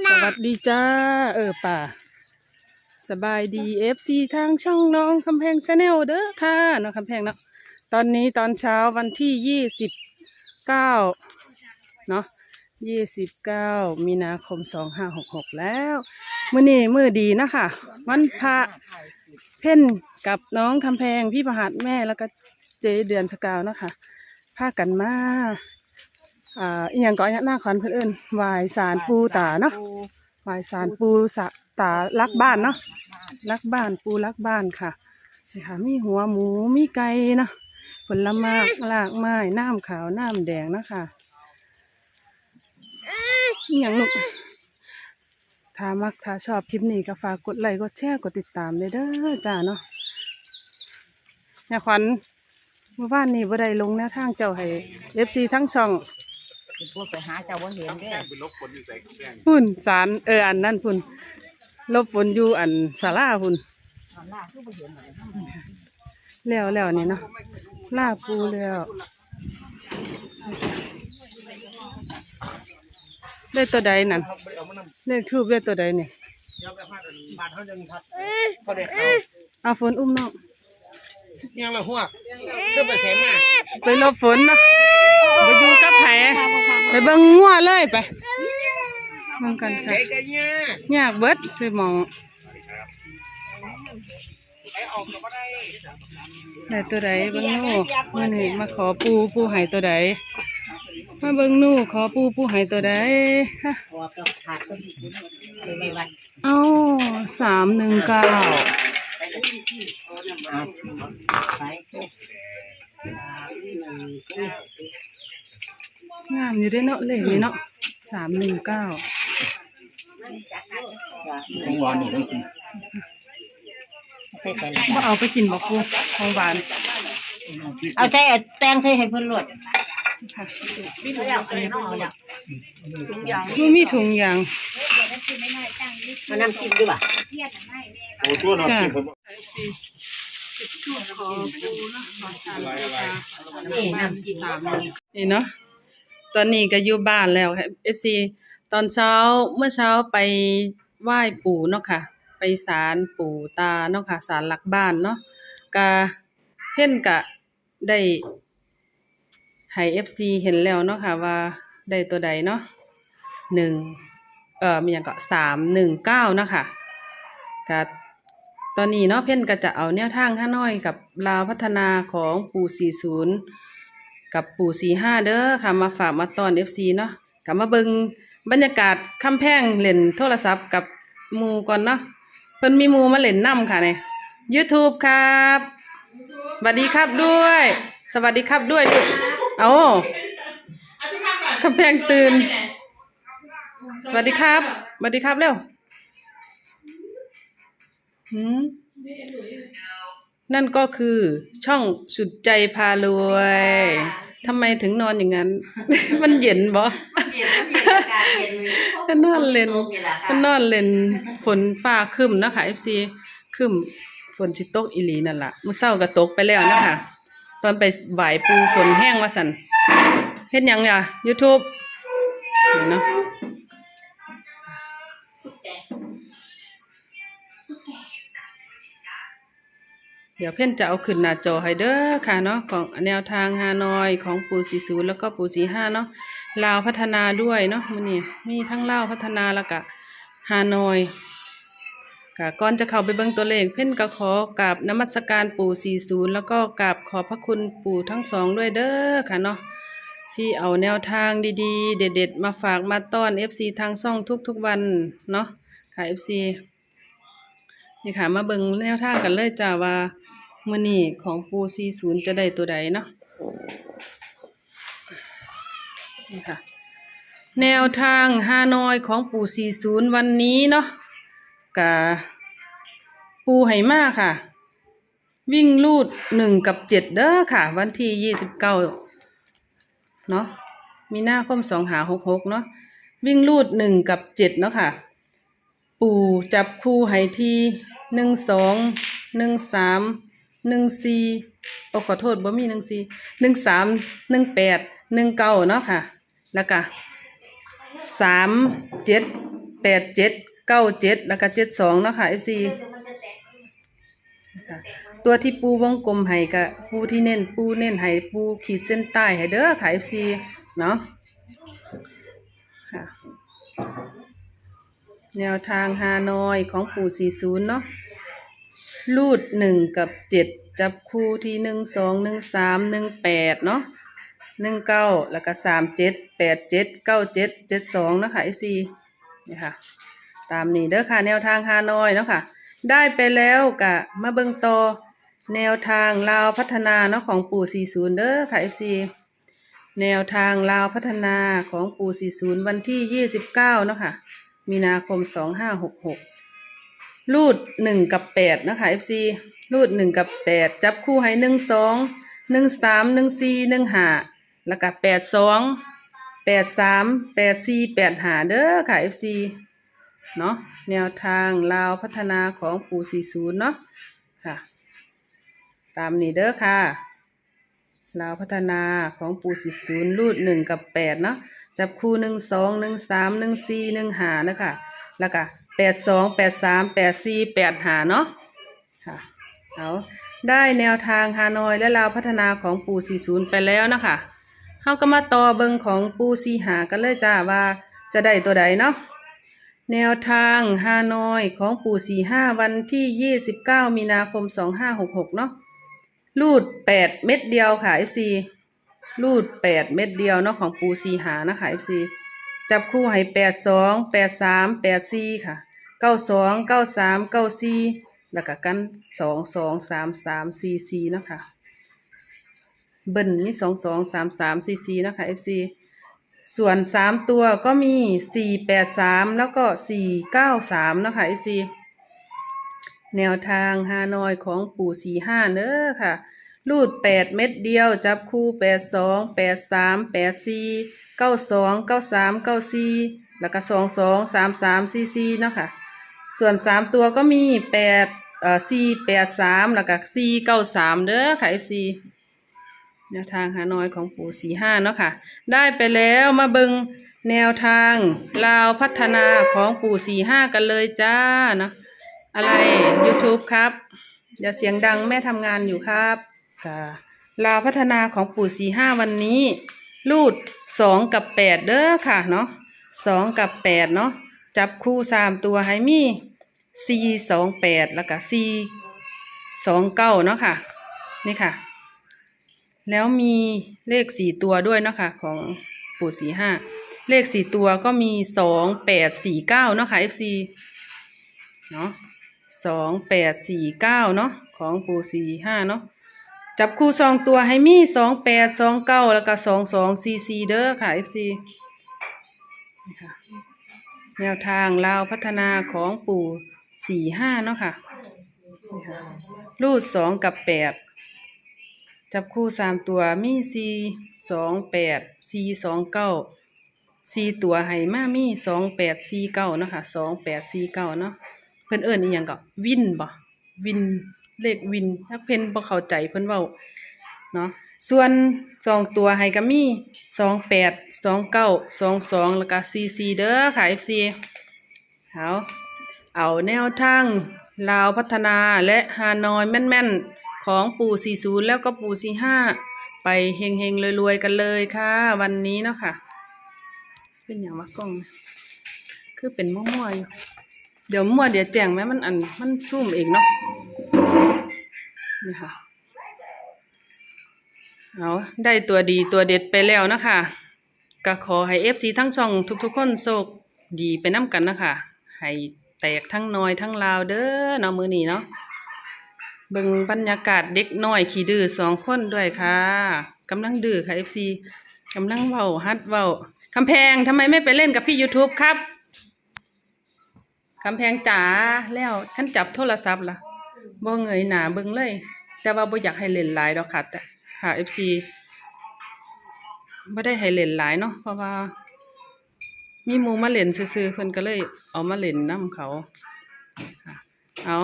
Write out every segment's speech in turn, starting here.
สวัสดีจ้า เออป่า สบายดีเอฟซีทางช่องน้องคำแพงชาแนลเด้อค่ะน้องคำแพงเนาะตอนนี้ตอนเช้าวันที่ยี่สิบเก้าเนาะยี่สิบเก้ามีนาคมสองห้าหกหกแล้วมื่อนี้มื่อดีนะคะวันพระเพ่นกับน้องคำแพงพี่ประหัดแม่แล้วก็เจเดือนสกาวนะคะพากันมา อ่าอีหยังก่อนหน้าขวัญเพื่นเอิ้นวายสารปูตาเนาะวายสารปูสะตารักบ้านเนาะรักบ้านปูรักบ้านค่ะนี่ค่ะ มีหัวหมูมีไก่เนาะผลไม้ลากไม้น้ำขาวน้ำแดงนะคะอีหยังลูก ถ้ามักถ้าชอบคลิปนี้ก็ฝากกดไลค์กดแชร์กดติดตามเลยเด้อจ้าเนาะนี่ยขวัญเมื่อวานนี้บ่ได้ลงแนวทางเจ้าให้เอฟซีทั้งช่อง พวกไปหาเจ้าบ่เห็นเด้พุ่นสารเอออันนั่นพุ่นลบฝนอยู่อันศาลาพุ่นตอนล่าคือบ่เห็นเลยแล้วแล้วนี่เนาะลาปูแล้วได้ตัวใดนั่นเลขทูบได้ตัวใดนี่บาทเท่านึงครับเขาได้เอาเอาฝนอุ้มน้องยังละหัวก็ไปเสมาไปลบฝนเนาะ ไปดูกับแผลไปเบิ่งงัวเลยไปเบิ่งกันค่ะไอ้กันเนี่ยยากเบิดซื้อหมองไอ้ออกก็บ่ได้ได้ตัวใดเบิ่งนู่มื่อนี้มาขอปูปูให้ตัวใดมาเบิ่งนู่ขอปูปูให้ตัวใดฮะพอก็ขาดก็มีเลยไม่วัดเอาสามหนึ่งเก้าไป งามอยู่ได้เนาะเลขนี้เนาะสามหนึ่งเก้าของหวานนี่ต้องกินใส่ใส่ละก็เอาไปกินบอกปูของหวาน เอาใส่แตงใส่ให้เพิ่นรวดค่ะเอาอย่างมันมีถุงยางมานั่งกินดีกว่าโอ้ตัวน้องจ้ากินผมขอปูเนาะขอสามนี่นั่งกินสามนี่เนาะ ตอนนี้ก็อยู่บ้านแล้วเอฟซีตอนเช้าเมื่อเช้าไปไหว้ปู่เนาะค่ะ ไปศาลปู่ตาเนาะค่ะศาลหลักบ้านเนาะกะเพ่นกะได้ให้เอฟซีเห็นแล้วเนาะค่ะว่าได้ตัวใดเนาะหนึ่งเอ่อมีอย่างก็สามหนึ่งเก้านะคะกะตอนนี้เนาะเพ่นก็จะเอาแนวทางห้าน้อยกับลาวพัฒนาของปู่สี่ศูนย์ กับปู่สี่ห้าเด้อค่ะมาฝากมาตอนเอฟซีเนาะกลับมาเบิงบรรยากาศคำแพงเล่นโทรศัพท์กับมูก่อนเนาะเพิ่นมีมูมาเล่นน้ำค่ะเนี่ย YouTube ครับสวัสดีครับด้วย สวัสดีครับด้วยลูกเอาคำแพงตื่นสวัสดีครับสวัสดีครับเร็วหืม นั่นก็คือช่องสุดใจพารวยทำไมถึงนอนอย่างนั้น มันเย็นบ่เย็นเย็นอากาศเย็นก็นอนเล่นก็นอนเล่นฝนฟ้าครึ้มนะคะ FC ครึ้มฝนสิตกอีหลีนั่นล่ะมื้อเช้าก็ตกไปแล้วนะคะตอนไปไหวปูฝนแห้งว่าสั่นเฮ็ดหยังอะ YouTube นี่เนาะ ดี๋ยวเพ่นจะเอาขึ้นหน้าจอให้เด้อค่ะเนาะของแนวทางฮานอยของปูสีศูนย์แล้วก็ปูสีห้าเนาะลาวพัฒนาด้วยเนาะมันนี่มีทั้งลาวพัฒนาแล้วก็ฮานอยค่ะก่อนจะเข้าไปเบิ่งตัวเลขเพ่นก็ขอกราบนมัสการปู่สี่ศูนย์แล้วก็กราบขอบพระคุณปู่ทั้งสองด้วยเด้อค่ะเนาะที่เอาแนวทางดีๆ เด็ดๆ มาฝากมาต้อน FC ทางช่องทุกๆวันเนาะค่ะ FC นี่ค่ะมาเบิ่งแนวทางกันเลยจ้าว่า มื้อนี้ของปู40จะได้ตัวใดเนาะนี่ค่ะ แนวทางฮานอยของปู40วันนี้เนาะกะปูไหมาค่ะ วิ่งลูดหนึ่งกับเจ็ดเด้อค่ะ วันที่ยี่สิบเก้าเนาะมีหน้าคมสองหาหกหกเนาะวิ่งลูดหนึ่งกับเจ็ดเนาะค่ะ ปู่จับคู่ให้ที่หนึ่งสองหนึ่งสาม หนึ่งสี่โอ้ขอโทษบ่มีหนึ่งสี่หนึ่งสามหนึ่งแปดหนึ่งเก้าเนาะค่ะ แล้วก็สามเจ็ดแปดเจ็ดเก้าเจ็ดแล้วก็เจ็ดสองเนาะค่ะ FC ค่ะตัวที่ปูวงกลมให้ก็ปูที่เน้นปูเน้นให้ปูขีดเส้นใต้ให้เด้อค่ะ FC เนาะค่ะแนวทางฮานอยของปู่40 เนาะ รูดหนึ่งกับเจ็ดจับคู่ที่หนึ่งสองหนึ่งสามหนึ่งแปดเนาะหนึ่งเก้าแล้วก็สามเจ็ดแปดเจ็ดเก้าเจ็ดเจ็ดสองนะคะ FC นี่ค่ะ ตามนี้เด้อค่ะ แนวทางฮานอยเนาะค่ะ ได้ไปแล้วกะมาเบิ่งต่อแนวทางลาวพัฒนาเนาะของปู่40เด้อค่ะ FC แนวทางลาวพัฒนาของปู่40วันที่29เนาะค่ะ มีนาคม2566 รูดหนึ่งกับแปดนะคะ FC รูดหนึ่งกับแปดจับคู่ให้หนึ่งสองหนึ่งสามหนึ่งสี่หนึ่งห้าแล้วก็แปดสองแปดสามแปดสี่แปดห้าเด้อค่ะ FC เนาะแนวทางลาวพัฒนาของปู่สี่ศูนย์เนาะค่ะ ตามนี้เด้อค่ะลาวพัฒนาของปู่สิศูนย์รูดหนึ่งกับแปดเนาะจับคู่หนึ่งสองหนึ่งสามหนึ่งสี่หนึ่งห้านะคะ แล้วก็8 2 8 3 8 4 8 5เนาะค่ะเอาได้แนวทางฮานอยและลาวพัฒนาของปู่40ไปแล้วนะคะเฮาก็มาต่อเบิงของปู่4หากันเลยจ้าว่าจะได้ตัวใดเนาะแนวทางฮานอยของปู่สี่ห้าวันที่ยี่สิบเก้ามีนาคมสองห้าหกหกเนาะรูดแปดเม็ดเดียวค่ะ FC รูดแปดเม็ดเดียวเนาะของปูสี่หานะคะ FC จับคู่ให้แปดสองแปดสามแปดสี่ค่ะเก้าสองเก้าสามเก้าสี่แล้วก็กันสองสองสามสามสี่สี่นะคะเบิ้ลมีสองสองสามสามสี่สี่นะคะ FC ส่วนสามตัวก็มีสี่แปดสามแล้วก็สี่เก้าสามนะคะไอซีแนวทางฮานอยของปู่สี่ห้าเน้อค่ะ รูดแปดเม็ดเดียว จับคู่แปดสองแปดสามแปดสี่เก้าสองเก้าสามเก้าสี่แล้วก็สองสองสามสามสี่สี่เนาะค่ะ ส่วนสามตัวก็มีแปดเอ่อสี่แปดสามแล้วก็สี่เก้าสามเด้อค่ะเอฟซีแนวทางหาน้อยของปู่สี่ห้าเนาะค่ะ ได้ไปแล้วมาเบิงแนวทางลาวพัฒนาของปู่สี่ห้ากันเลยจ้าเนาะอะไร YouTube ครับ อย่าเสียงดังแม่ทำงานอยู่ครับ ค่ะลาวพัฒนาของปู่สี่ห้าวันนี้ รูดสองกับแปดเด้อค่ะเนาะสองกับแปดเนาะจับคู่สามตัวให้มีสี่สองแปดแล้วก็สี่สองเก้าเนาะค่ะ นี่ค่ะ แล้วมีเลขสี่ตัวด้วยเนาะค่ะ ของปู่สี่ห้าเลขสี่ตัวก็มีสองแปดสี่เก้าเนาะค่ะ FC เนาะสองแปดสี่เก้าเนาะของปู่สี่ห้าเนาะ จับคู่สองตัวให้มีสองแปดสองเก้าแล้วก็สองสองสี่สี่เด้อค่ะ FC นี่ค่ะแนวทางลาวพัฒนาของปู่สี่ห้าเนาะค่ะรูดสองกับแปดจับคู่สามตัวมีสี่สองแปดสี่สองเก้าสี่ตัวให้มามีสองแปดสี่เก้าเนาะค่ะสองแปดสี่เก้าเนาะเพิ่นเอิ้นอีหยังก็วินบ่วิน เลขวินถ้าเพิ่นบ่เข้าใจเพิ่นเว้าเนาะส่วนสองตัวให้ก็มีสองแปดสองเก้าสองสองแล้วก็สี่สี่เด้อค่ะ FC เอาเอาแนวทางลาวพัฒนาและฮานอยแม่นๆ ของปู่40แล้วก็ปู่45ไปเฮงๆรวยๆกันเลยค่ะ วันนี้เนาะค่ะเป็นอย่างมากล้อง คือเป็นมั่วๆอยู่ เดี๋ยวมั่วเดี๋ยวแจ้งแม่มันอันมันซูมเองเนาะ นี่ค่ะเอาได้ตัวดีตัวเด็ดไปแล้วนะคะก็ขอให้เอฟซีทั้งช่องทุกๆ คนโชคดีไปน้ำกันนะคะให้แตกทั้งน้อยทั้งลาวเด้อเนาะมือนี้เนาะเบิ่งบรรยากาศเด็กน้อยขี่ดื้อสองคนด้วยค่ะกำลังดื้อค่ะ FC กำลังเว้าฮัดเว้าคำแพงทำไมไม่ไปเล่นกับพี่ YouTube ครับคำแพงจ๋าแล้วขั้นจับโทรศัพท์ล่ะ บ่เงยหนาเบิ่งเลย แต่ว่าบ่อยากให้เล่นหลายดอกค่ะแต่ค่ะ FC บ่ได้ให้เล่นหลายเนาะเพราะว่า มีหมู่มาเล่นซื่อๆเพิ่นก็เลยเอามาเล่นนํเขาเอา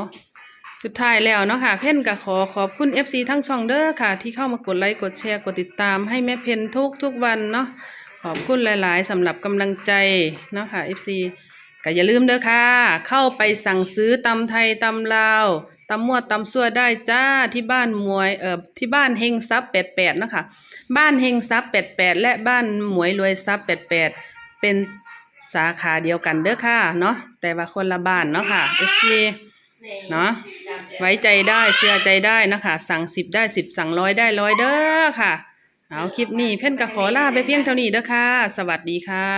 สุดท้ายแล้วเนาะค่ะ เพ่นก็ขอขอบคุณ FC ทั้งช่องเด้อค่ะ ที่เข้ามากดไลค์กดแชร์กดติดตามให้แม่เพนทุกทุกวันเนาะขอบคุณหลาย ๆสำหรับกำลังใจเนาะค่ะ FC ก็อย่าลืมเด้อค่ะ เข้าไปสั่งซื้อตำไทยตำลาว ตำมั่วตำซั่วได้จ้าที่บ้านมวยเอ่อที่บ้านเฮงซับ88นะคะ บ้านเฮงซับ88แปดและบ้านหมวยรวยซับ88เป็นสาขาเดียวกันเด้อค่ะเนาะแต่ว่าคนละบ้านเนาะค่ะ FC เนาะไว้ใจได้เชื่อใจได้นะคะ สั่งสิบได้สิบสั่งร้อยได้ร้อยเด้อค่ะ เอาคลิปนี้เพ่นก็ขอลาไปเพียงเท่านี้เด้อค่ะ สวัสดีค่ะ